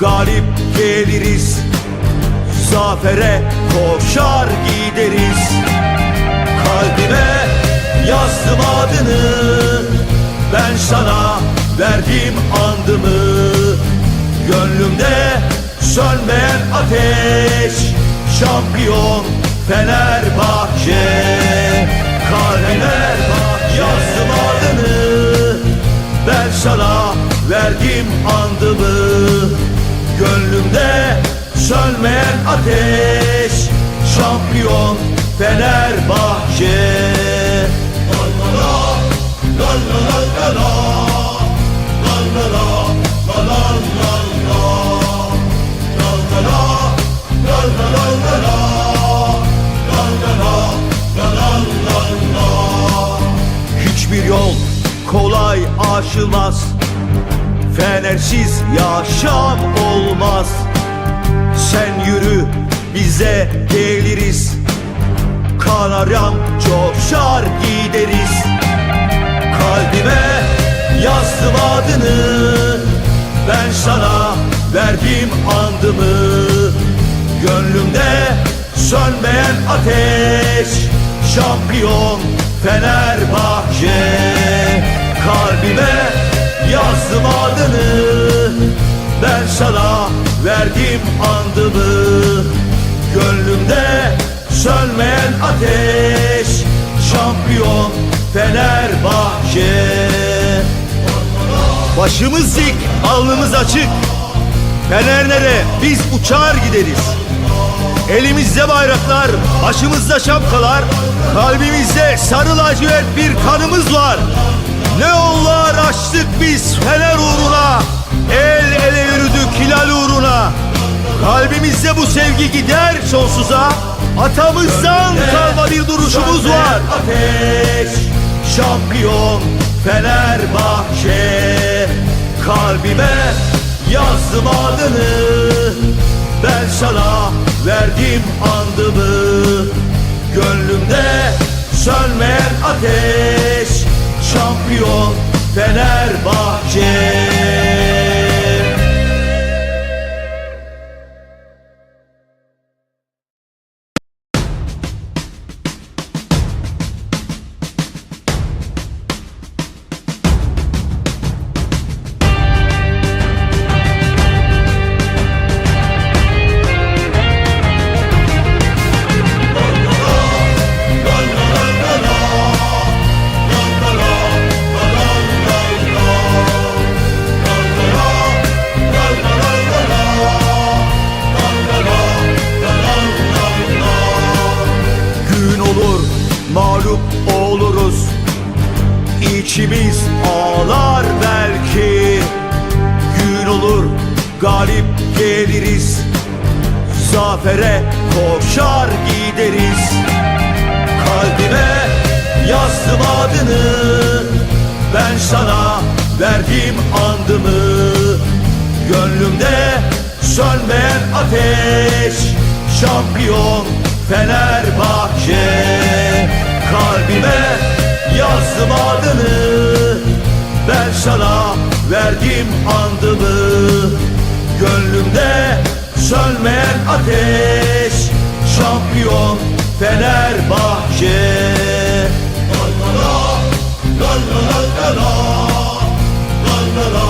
galip geliriz Zafere koşar gideriz. Kalbime yazdım adını Ben sana verdim andımı. Gönlümde sönmeyen ateş Şampiyon Fenerbahçe. Kalbime yazdım adını Ben sana verdim andımı Gönlümde sönmeyen ateş Şampiyon Fenerbahçe La la la la la la la La la Hiçbir yol kolay aşılmaz Fenersiz yaşam olmaz. Sen yürü bize geliriz. Kanaryam coşar gideriz. Kalbime yazdım adını. Ben sana verdim andımı. Gönlümde sönmeyen ateş Şampiyon Fenerbahçe. Kalbime yazdım adını Ben sana verdim andımı. Gönlümde sönmeyen ateş Şampiyon Fenerbahçe. Başımız dik, alnımız açık. Fener nere? Biz uçar gideriz. Elimizde bayraklar, başımızda şapkalar. Kalbimizde sarı lacivert bir kanımız var Ne yollar açtık biz Fener uğruna El ele yürüdük hilal uğruna. Kalbimizde bu sevgi gider sonsuza Atamızdan kalma bir duruşumuz var. Ateş şampiyon Fenerbahçe. Kalbime yazdım adını Ben sana verdim andımı. Gönlümde sönmeyen ateş Şampiyon Fenerbahçe Şampiyon Fenerbahçe Kalbime yazdım adını Ben sana verdim andımı Gönlümde sönmeyen ateş Şampiyon Fenerbahçe La la la la la la la La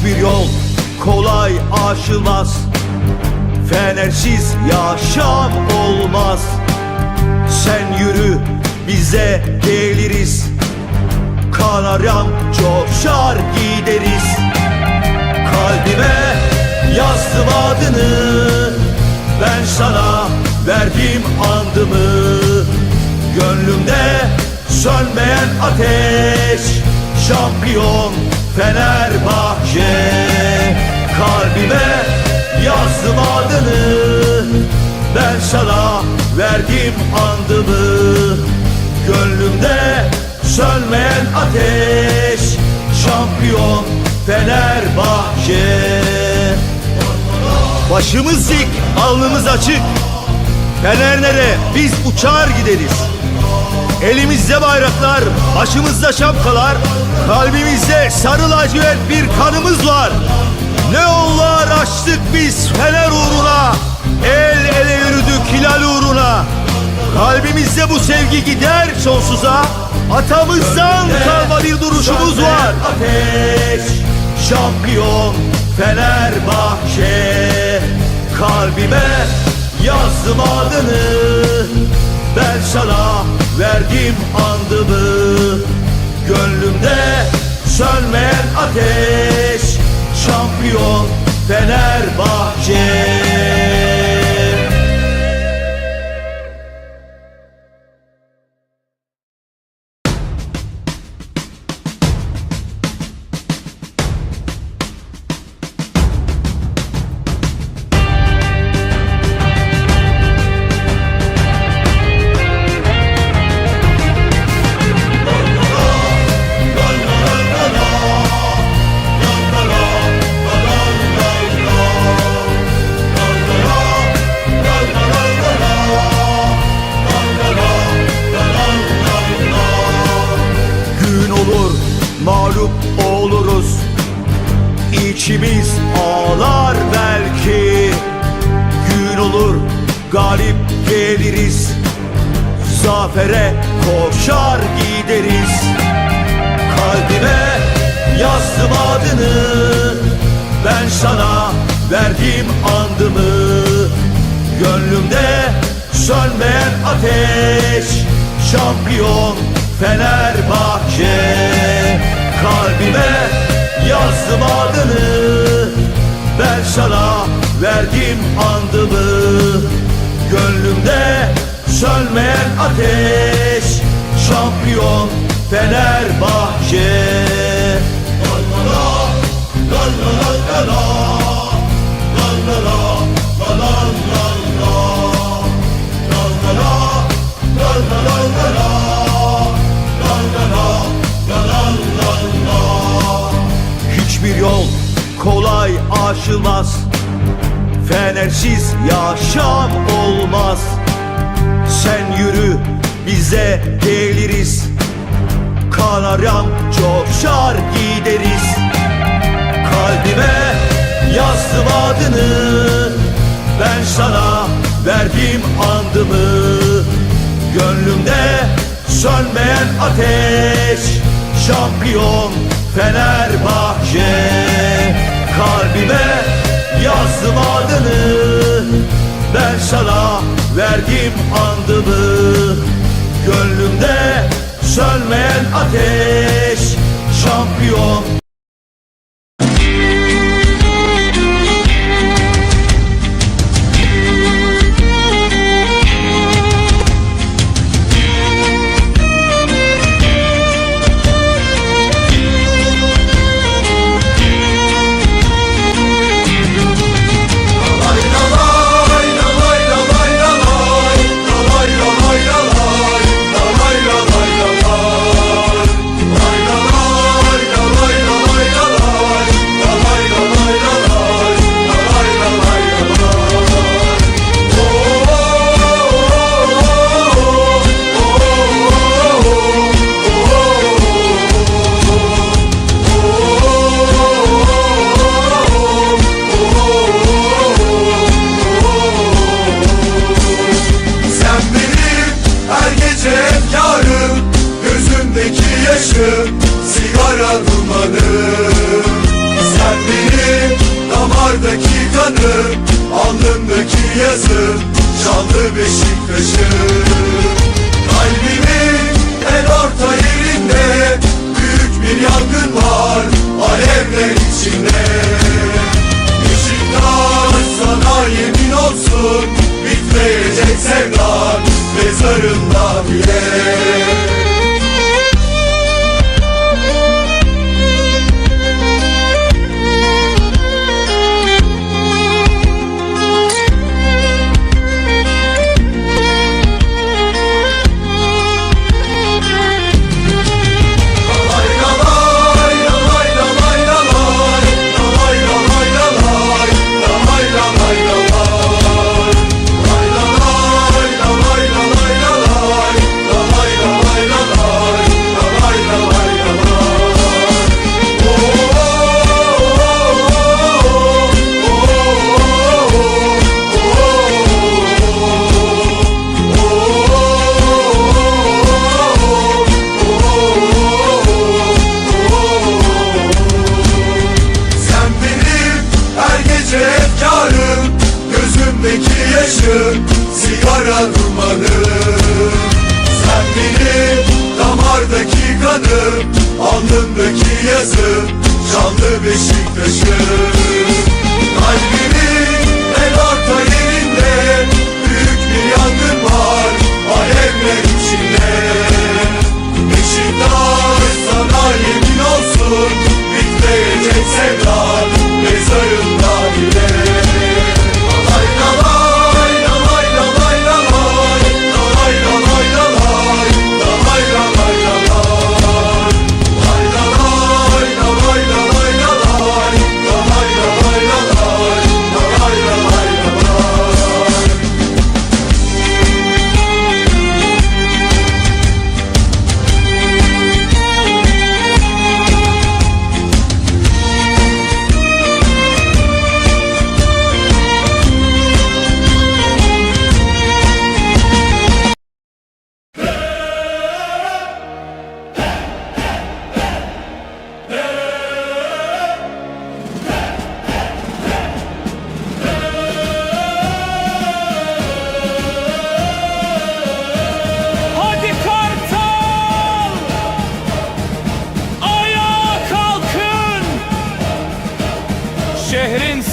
Hiçbir yol kolay aşılmaz Fenersiz yaşam olmaz. Sen yürü bize geliriz. Kanaryam coşar gideriz. Kalbime yazdım adını. Ben sana verdim andımı. Gönlümde sönmeyen ateş Şampiyon Fenerbahçe. Kalbime yazdım adını. Ben sana verdim andımı. Gönlümde sönmeyen ateş. Şampiyon Fenerbahçe. Başımız dik, alnımız açık. Fener nere biz uçar gideriz. Elimizde bayraklar, başımızda şapkalar, kalbimizde sarı lacivert bir kanımız var. Ne yollar açtık biz Fener uğruna, el ele yürüdük hilal uğruna. Kalbimizde bu sevgi gider sonsuza, atamızdan kalma bir duruşumuz var. Ateş, şampiyon Fenerbahçe, kalbime yazdım adını. Ben sana verdim andımı. Gönlümde sönmeyen ateş Şampiyon Fenerbahçe verdim andımı Gönlümde sönmeyen ateş. Şampiyon Fenerbahçe Kalbime yazdım adını. Ben sana verdim andımı Gönlümde sönmeyen ateş. Şampiyon Fenerbahçe. La la la Hiçbir yol kolay aşılmaz. Fenersiz yaşam olmaz. Sen yürü bize geliriz. Kanaryam coşar gideriz. Kalbime yazdım adını. Ben sana verdim andımı Gönlümde sönmeyen ateş Şampiyon Fenerbahçe. Kalbime yazdım adını Ben sana verdim andımı. Gönlümde sönmeyen ateş Şampiyon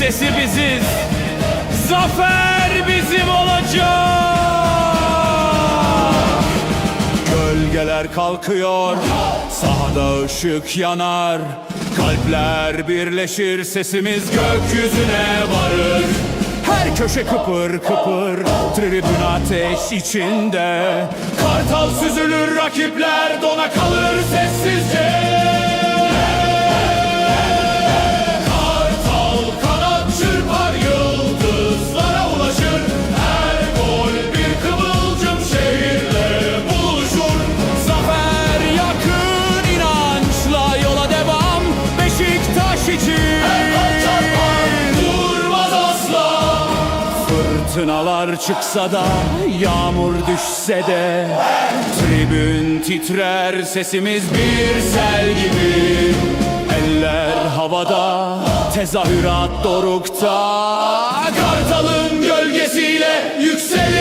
Sesi biziz. Zafer bizim olacak. Gölgeler kalkıyor. Sahada ışık yanar. Kalpler birleşir sesimiz gökyüzüne varır. Her köşe kıpır kıpır Tribün ateş içinde Kartal süzülür rakipler Dona kalır sessizce Fırtınalar çıksa da yağmur düşse de Tribün titrer sesimiz bir sel gibi. Eller havada tezahürat dorukta Kartalın gölgesiyle yükselir.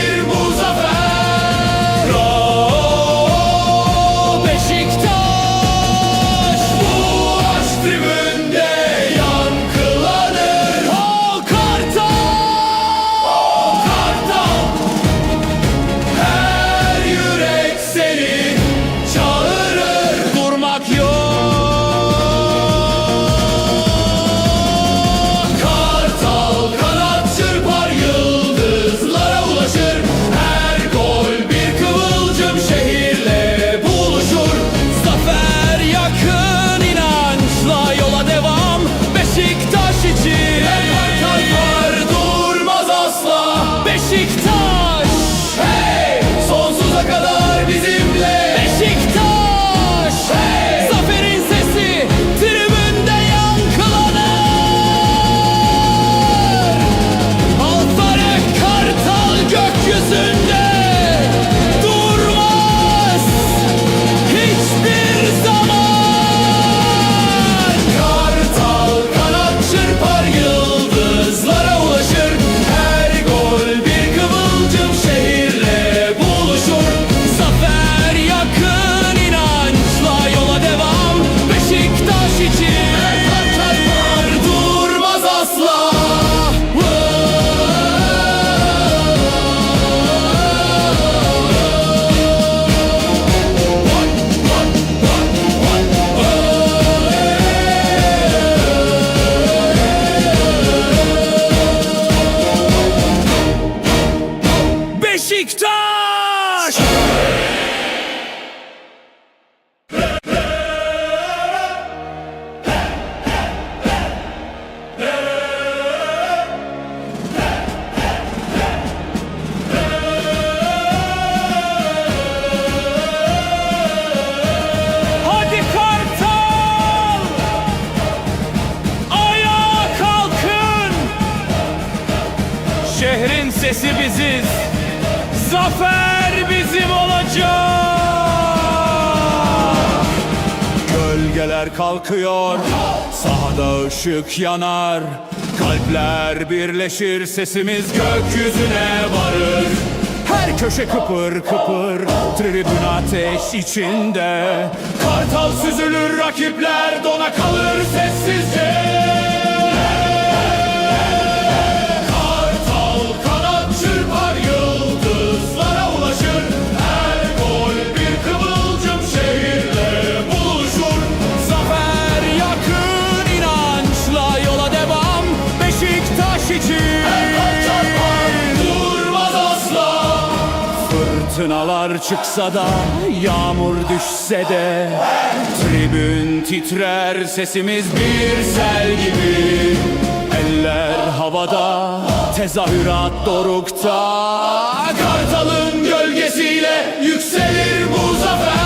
kalkıyor. Sahada ışık yanar Kalpler birleşir sesimiz gökyüzüne varır. Her köşe kıpır kıpır Tribün ateş içinde. Kartal süzülür rakipler dona kalır sessizce. Kar çıksa da yağmur düşse de Tribün titrer sesimiz bir sel gibi. Eller havada tezahürat dorukta. Kartalın gölgesiyle yükselir bu zafer.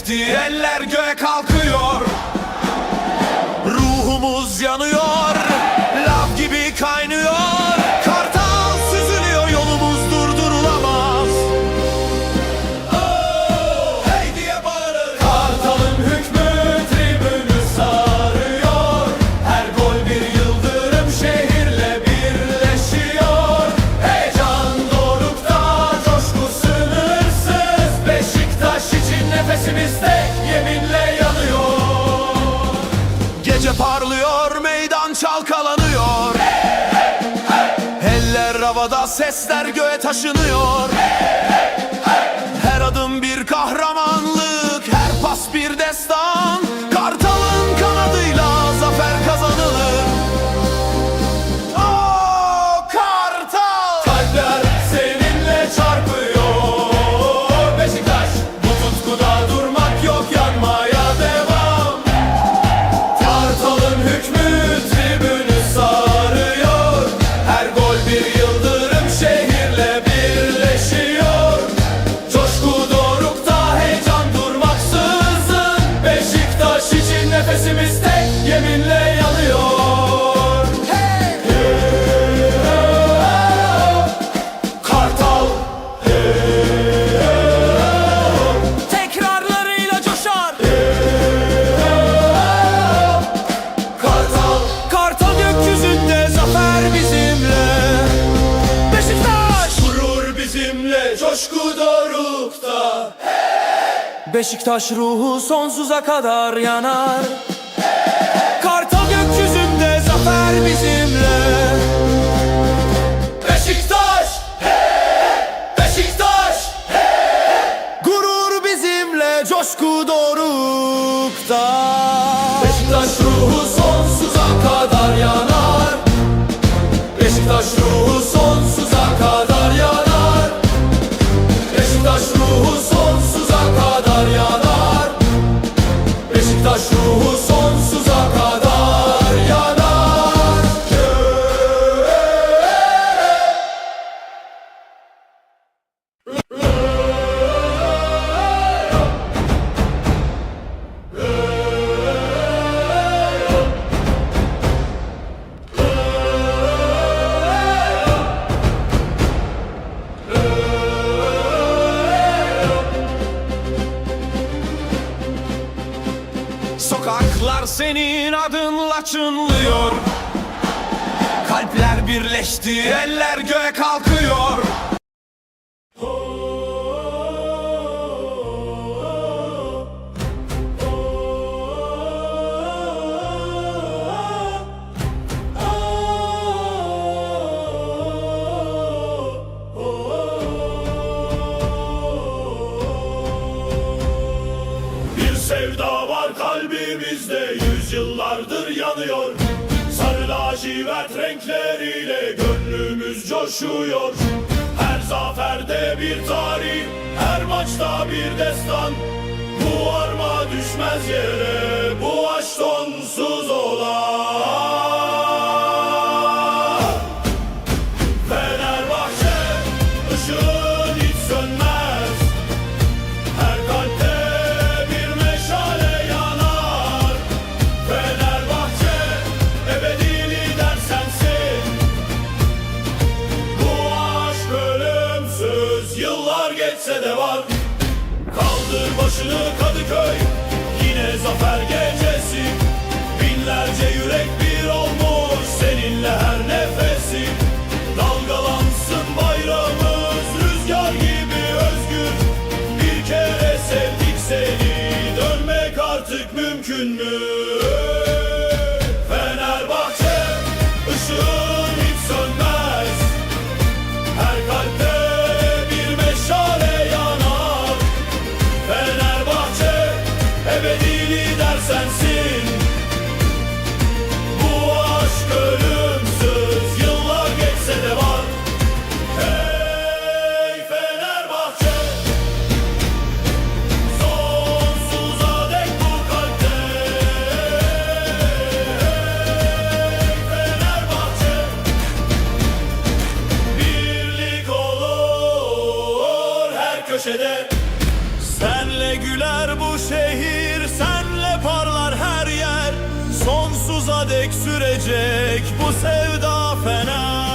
geçti Eller göğe kalkıyor. Ruhumuz yanıyor. Havada sesler göğe taşınıyor hey, hey, hey. Her adım bir kahraman Ateş ruhu sonsuza kadar yanar. Senin adınla çınlıyor Kalpler birleşti, eller göğe kalkıyor. ile gönlümüz coşuyor. Her zaferde bir tarih, her maçta bir destan. Bu arma düşmez yere, bu aşk sonsuz olan. köşede. Senle güler bu şehir Senle parlar her yer. Sonsuza dek sürecek Bu sevda fena